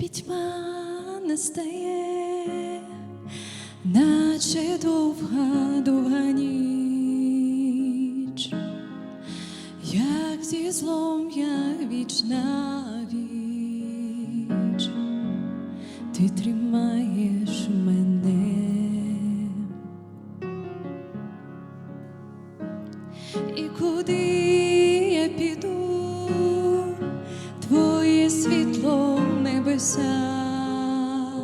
пітьма настає, наче довга довга ніч, як зі злом я віч на віч, ти тримаєш мене. І куди я піду, небесах,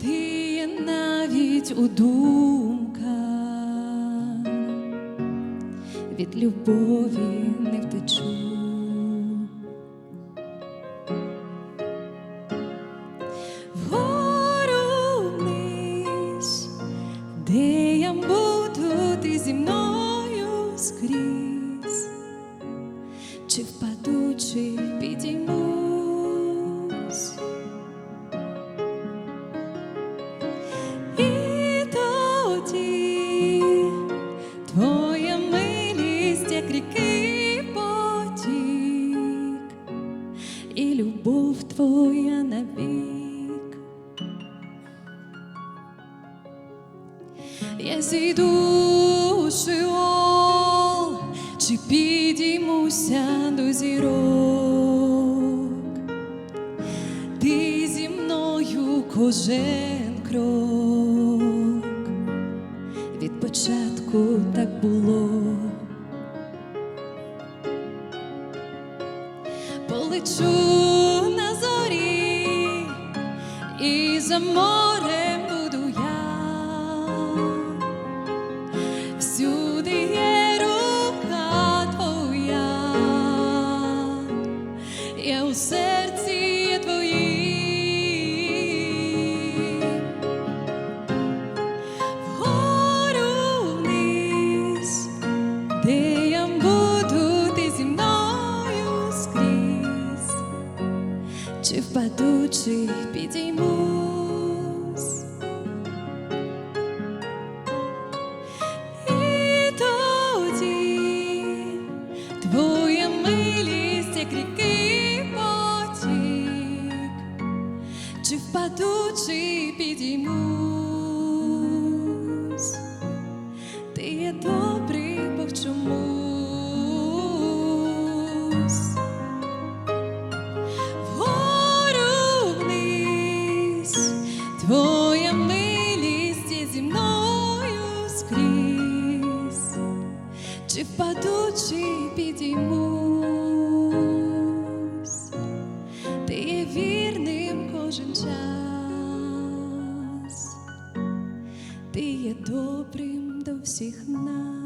ти навіть у думках, від любові не втечу. Де я буду, зі мною скрізь, чи впаду, чи твоя навік. Я зійду у Шеол, чи підіймуся до зірок, ти зі мною кожен крок, від початку так було. Полечу і за чи впаду, чи підіймусь. І тоді твоя милість, як ріки потік, чи впаду, чи підіймусь, чи впаду, чи підіймусь, ти є вірним кожен час, ти є добрим до всіх нас.